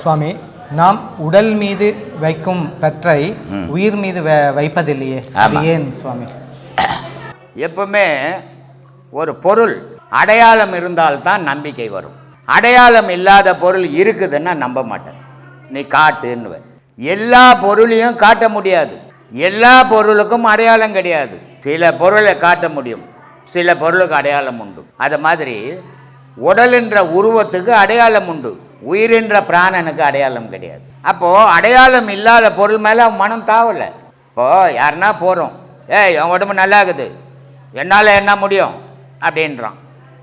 சுவாமி நாம் உடல் மீது வைக்கும் பற்றை உயிர் மீது வைப்பதில்லையே. ஏன் சுவாமி? எப்பவுமே ஒரு பொருள் அடையாளம் இருந்தால்தான் நம்பிக்கை வரும். அடையாளம் இல்லாத பொருள் இருக்குதுன்னா நம்ப மாட்டேன். நீ காட்டுன்னு எல்லா பொருளையும் காட்ட முடியாது. எல்லா பொருளுக்கும் அடையாளம் கிடையாது. சில பொருளை காட்ட முடியும். சில பொருளுக்கு அடையாளம் உண்டு. அது மாதிரி உடல் என்ற உருவத்துக்கு அடையாளம் உண்டு. உயிரின்ற பிராணனுக்கு அடையாளம் கிடையாது. அப்போது அடையாளம் இல்லாத பொருள் மேலே அவன் மனம் தாவலை. இப்போது யாருன்னா போகிறோம் ஏய் அவன் உடம்பு நல்லா இருக்குது என்னால் என்ன முடியும்? அப்படின்றான்.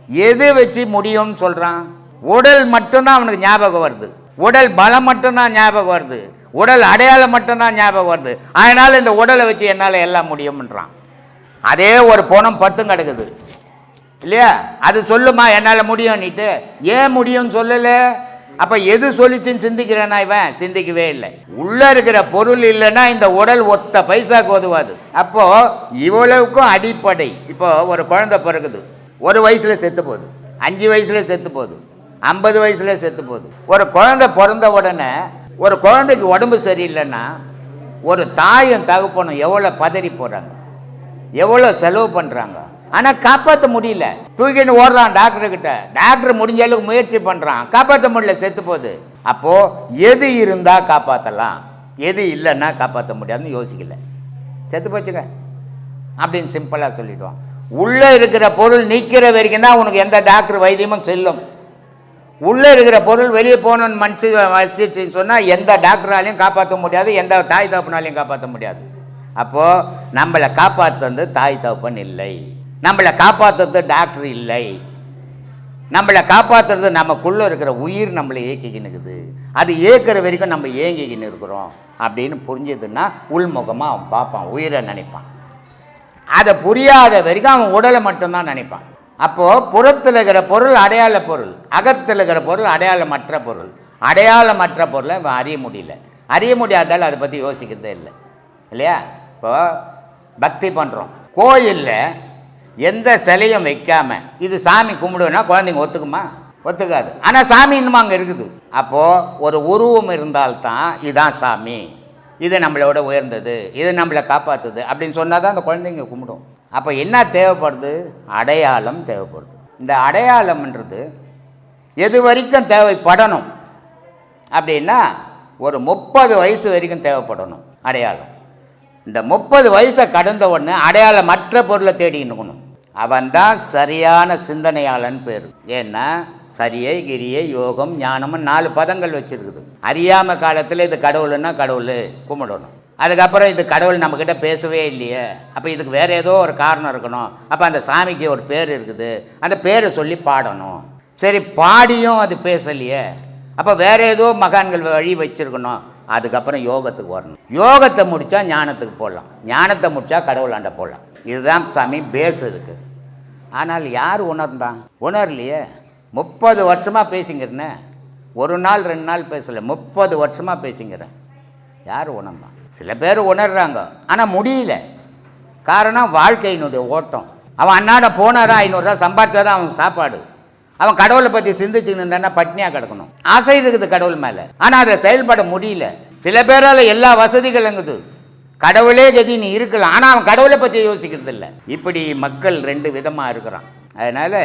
எது வச்சு முடியும்னு சொல்கிறான் உடல் மட்டும்தான் அவனுக்கு ஞாபகம் வருது. உடல் பலம் மட்டும்தான் ஞாபகம் வருது. உடல் அடையாளம் மட்டும்தான் ஞாபகம் வருது. அதனால் இந்த உடலை வச்சு என்னால் எல்லாம் முடியும்ன்றான். அதே ஒரு பணம் பட்டும் கிடக்குது. இல்லையா? அது சொல்லுமா? என்னால் முடியும்னுட்டு. ஏன் முடியும்னு சொல்லலை? அப்போ எது சொல்லிச்சுன்னு சிந்திக்கிறேனா இவன்? சிந்திக்கவே இல்லை. உள்ளே இருக்கிற பொருள் இல்லைன்னா இந்த உடல் ஒத்த பைசாக்கு உதவாது அப்போது இவ்வளவுக்கும் அடிப்படை. இப்போ ஒரு குழந்தை பிறகுது ஒரு வயசில் செத்து போகுது. அஞ்சு வயசில் செத்து போகுது. ஐம்பது வயசில் செத்து போகுது. ஒரு குழந்தை பிறந்த உடனே ஒரு குழந்தைக்கு உடம்பு சரியில்லைன்னா ஒரு தாயும் தகப்பனும் எவ்வளோ பதறி போகிறாங்க எவ்வளோ செலவு பண்ணுறாங்க ஆனால் காப்பாற்ற முடியல. தூக்கிட்டு ஓடுறான் டாக்டர்கிட்ட டாக்டர் முடிஞ்ச அளவுக்கு முயற்சி பண்ணுறான் காப்பாற்ற முடியல செத்து போகுது. அப்போது எது இருந்தால் காப்பாற்றலாம் எது இல்லைன்னா காப்பாற்ற முடியாதுன்னு யோசிக்கல. செத்து போச்சுங்க. அப்படின்னு சிம்பிளாக சொல்லிவிடுவோம் உள்ளே இருக்கிற பொருள் நிற்கிற வரைக்கும் தான் உனக்கு எந்த டாக்டர் வைத்தியமும் செல்லும். உள்ளே இருக்கிற பொருள் வெளியே போகணுன்னு மனசு வச்சிச்சு சொன்னால் எந்த டாக்டராலையும் காப்பாற்ற முடியாது எந்த தாய் தகப்பனாலையும் காப்பாற்ற முடியாது. அப்போது நம்மளை காப்பாற்றுறது தாய் தகப்பன் இல்லை. நம்மளை காப்பாற்றுறது டாக்டர் இல்லை. நம்மளை காப்பாற்றுறது நமக்குள்ளே இருக்கிற உயிர் நம்மளை இயக்கிக்கினுக்குது அது இயக்கிற வரைக்கும் நம்ம ஏங்கிக்கின்னு இருக்கிறோம். அப்படின்னு புரிஞ்சதுன்னா உள்முகமாக அவன் பார்ப்பான் உயிரை நினைப்பான். அதை புரியாத வரைக்கும் அவன் உடலை மட்டும்தான் நினைப்பான். அப்போது புறத்தில் இருக்கிற பொருள் அடையாள பொருள் அகத்தில் இருக்கிற பொருள் அடையாளமற்ற பொருள். அடையாளமற்ற பொருளை இவன் அறிய முடியல. அறிய முடியாதால் அதை பற்றி யோசிக்கிறதே இல்லை. இல்லையா? இப்போது பக்தி பண்ணுறோம் கோயிலில் எந்த சிலையும் வைக்காமல் இது சாமி கும்பிடுவேன்னா குழந்தைங்க ஒத்துக்குமா? ஒத்துக்காது. ஆனால் சாமி இன்னும் அங்கே இருக்குது. அப்போது ஒரு உருவம் இருந்தால்தான் இதுதான் சாமி. இது நம்மளோட உயர்ந்தது. இது நம்மளை காப்பாற்றுது அப்படின்னு சொன்னால் தான் அந்த குழந்தைங்க கும்பிடும். அப்போ என்ன தேவைப்படுது? அடையாளம் தேவைப்படுது. இந்த அடையாளம்ன்றது எது வரைக்கும் தேவைப்படணும்? அப்படின்னா ஒரு முப்பது வயசு வரைக்கும் தேவைப்படணும். அடையாளம். இந்த முப்பது வயசை கடந்த உடனே அடையாளம் மற்ற பொருளை தேடிக்கணும் அவன்தான் சரியான சிந்தனையாளன் பேர். ஏன்னா சரியை கிரியை யோகம் ஞானம்னு நாலு பதங்கள் வச்சுருக்குது. அறியாமல் காலத்தில் இது கடவுள்னா கடவுள் கும்பிடணும். அதுக்கப்புறம் இது கடவுள் நம்மக்கிட்ட பேசவே இல்லையே. அப்போ இதுக்கு வேறு ஏதோ ஒரு காரணம் இருக்கணும். அப்போ அந்த சாமிக்கு ஒரு பேர் இருக்குது. அந்த பேரை சொல்லி பாடணும். சரி பாடியும் அது பேசலையே. அப்போ வேறு ஏதோ மகான்கள் வழி வச்சுருக்கணும். அதுக்கப்புறம் யோகத்துக்கு வரணும். யோகத்தை முடித்தா ஞானத்துக்கு போடலாம் ஞானத்தை முடித்தா கடவுளாண்ட போடலாம் இதுதான் சாமி பேஸ் இதுக்கு ஆனால் யார் உணர்ந்தான்? உணரலையே. முப்பது வருஷமாக பேசிங்கிறனே. ஒரு நாள் ரெண்டு நாள் பேசலை. முப்பது வருஷமாக பேசிங்கிறேன். யார் உணர்ந்தான்? சில பேர் உணர்றாங்க. ஆனால் முடியல. காரணம் வாழ்க்கையினுடைய ஓட்டம். அவன் அன்னாட போனாரா ஐநூறுரூவா சம்பாதிச்சாதான் அவன் சாப்பாடு. அவன் கடவுளை பற்றி சிந்திச்சுன்னு இருந்தானா பட்னியாக கிடக்கணும். ஆசை இருக்குது கடவுள் மேலே. ஆனால் அதை செயல்பட முடியல. சில பேரால் எல்லா வசதிகளும் இருக்குது. கடவுளே கதி நீ இருக்கலாம். ஆனால் அவன் கடவுளை பற்றி யோசிக்கிறது இல்லை. இப்படி மக்கள் ரெண்டு விதமாக இருக்கிறான். அதனால்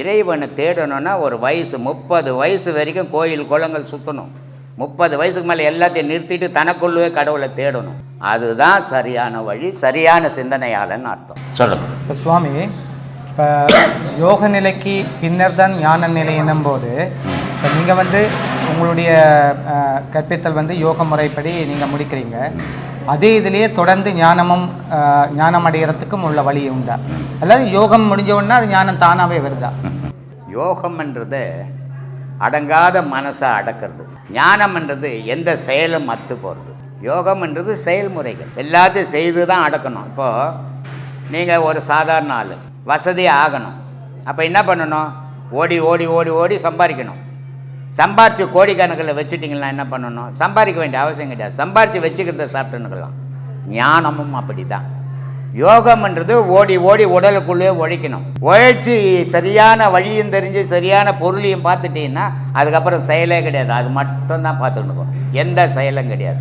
இறைவனை தேடணும்னா ஒரு வயசு முப்பது வயசு வரைக்கும் கோயில் குளங்கள் சுற்றணும் முப்பது வயசுக்கு மேலே எல்லாத்தையும் நிறுத்திட்டு தனக்குள்ளவே கடவுளை தேடணும். அதுதான் சரியான வழி சரியான சிந்தனையாளன்னு அர்த்தம். சொல்லுங்க. இப்போ சுவாமி இப்போ யோக நிலைக்கு பின்னர் தான் ஞான நிலை என்னும்போது இப்போ நீங்கள் வந்து உங்களுடைய கற்பித்தல் வந்து யோக முறைப்படி நீங்கள் முடிக்கிறீங்க. அதே இதுலேயே தொடர்ந்து ஞானமும் ஞானம் அடைகிறதுக்கும் உள்ள வழி உண்டா? அதாவது யோகம் முடிஞ்சவுடனே அது ஞானம் தானாகவே வருதா? யோகம்ன்றது அடங்காத மனசை அடக்கிறது. ஞானம்ன்றது எந்த செயலும் மத்து போகிறது யோகம்ன்றது செயல்முறைகள். எல்லாத்தையும் செய்து தான் அடக்கணும். இப்போது நீங்கள் ஒரு சாதாரண ஆள். வசதி ஆகணும். அப்போ என்ன பண்ணணும்? ஓடி ஓடி ஓடி ஓடி சம்பாதிக்கணும். சம்பாரித்து கோடிக்கணக்கில் வச்சுட்டிங்கன்னா என்ன பண்ணணும்? சம்பாதிக்க வேண்டிய அவசியம் கிடையாது. சம்பாரித்து வச்சுக்கிறத சாப்பிட்டுன்னுக்கலாம். ஞானமும் அப்படி தான் யோகம்ன்றது ஓடி ஓடி உடலுக்குள்ளே உழைக்கணும். உழைச்சி சரியான வழியும் தெரிஞ்சு சரியான பொருளையும் பார்த்துட்டீங்கன்னா அதுக்கப்புறம் செயலே கிடையாது. அது மட்டும்தான் பார்த்துக்கணும். எந்த செயலும் கிடையாது.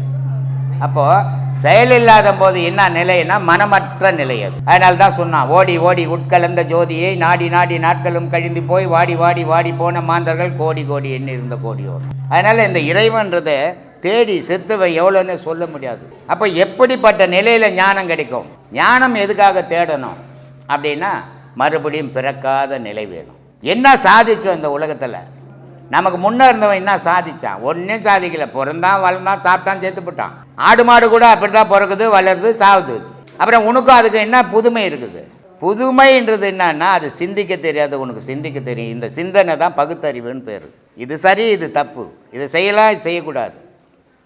அப்போது செயல் இல்லாத போது என்ன நிலைன்னா மனமற்ற நிலை அது. அதனால தான் சொன்னான் ஓடி ஓடி உட்கலந்த ஜோதியை நாடி நாடி நாட்களும் கழிந்து போய் வாடி வாடி வாடி போன மாந்தர்கள் கோடி கோடி எண்ணி இருந்த கோடியோர். அதனால் இந்த இறைவன்றது தேடி செத்துவை எவ்வளோன்னு சொல்ல முடியாது. அப்போ எப்படிப்பட்ட நிலையில் ஞானம் கிடைக்கும்? ஞானம் எதுக்காக தேடணும்? அப்படின்னா மறுபடியும் பிறக்காத நிலை வேணும். என்ன சாதிச்சோம் இந்த உலகத்தில்? நமக்கு முன்னே இருந்தவன் என்ன சாதிச்சான்? ஒன்றும் சாதிக்கல. பிறந்தான் வளர்ந்தான் சாப்பிட்டான் சேர்த்து போட்டான். ஆடு மாடு கூட அப்படி தான் பிறக்குது வளருது சாவுது. அப்புறம் உனக்கும் அதுக்கு என்ன புதுமை இருக்குது? புதுமைன்றது என்னன்னா அது சிந்திக்க தெரியாது உனக்கு சிந்திக்க தெரியும். இந்த சிந்தனை தான் பகுத்தறிவுன்னு பேர். இது சரி இது தப்பு. இது செய்யலாம் இது செய்யக்கூடாது.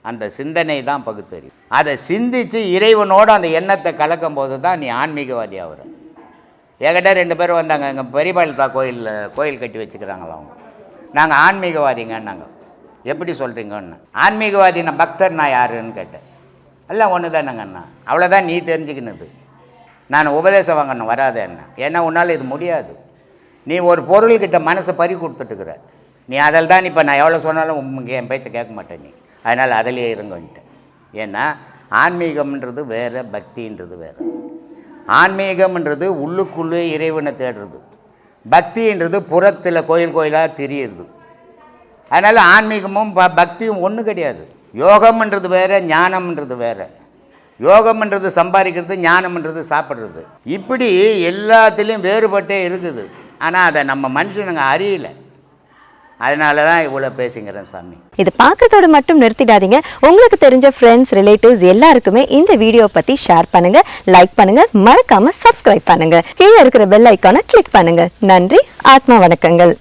அந்த சிந்தனை தான் பகுத்தறிவு. அதை சிந்தித்து இறைவனோடு அந்த எண்ணத்தை கலக்கும் போது தான் நீ ஆன்மீகவாதி ஆகுற. என்கிட்ட ரெண்டு பேரும் வந்தாங்க. எங்கள் பெரியபாலித்தா கோயிலில் கோயில் கட்டி வச்சுக்கிறாங்களா அவங்க. நாங்கள் ஆன்மீகவாதிங்கன்னாங்க. எப்படி சொல்கிறீங்கன்னு ஆன்மீகவாதி நான் பக்தர் நான் யாருன்னு கேட்டேன். எல்லாம் ஒன்று தானேங்கண்ணா அவ்வளோதான் நீ தெரிஞ்சுக்கினது. நான் உபதேசம் வாங்கணும் வராத என்ன ஏன்னா உன்னால் இது முடியாது. நீ ஒரு பொருள்கிட்ட மனசை பறி கொடுத்துட்டுக்கிற. நீ அதில் தான் இப்போ நான் எவ்வளோ சொன்னாலும் உங்க என் பேச்சை கேட்க மாட்டேன் நீ. அதனால் அதிலே இருங்கன்ட்டு ஏன்னா ஆன்மீகம்ன்றது வேறு பக்தின்றது வேறு. ஆன்மீகம்ன்றது உள்ளுக்குள்ளே இறைவனை தேடுறது. பக்தின்றது புறத்தில் கோயில் கோயிலாக தெரியுது அதனால் ஆன்மீகமும் ப பக்தியும் ஒன்றும் கிடையாது. யோகம்ன்றது வேறு ஞானம்ன்றது வேறு. யோகம்ன்றது சம்பாதிக்கிறது ஞானம்ன்றது சாப்பிட்றது. இப்படி எல்லாத்துலேயும் வேறுபட்டே இருக்குது. ஆனால் அதை நம்ம மனுஷனுங்க அறியல. அதனால தான் இவ்வளோ பேசுங்கிறேன் சாமி. இது பார்க்கறதோட மட்டும் நிறுத்திடாதீங்க. உங்களுக்கு தெரிஞ்ச ஃப்ரெண்ட்ஸ் ரிலேட்டிவ்ஸ் எல்லாருக்குமே இந்த வீடியோ பற்றி ஷேர் பண்ணுங்க லைக் பண்ணுங்க மறக்காம சப்ஸ்கிரைப் பண்ணுங்க. கீழே இருக்கிற பெல் ஐக்கானை கிளிக் பண்ணுங்க. நன்றி ஆத்மா வணக்கங்கள்.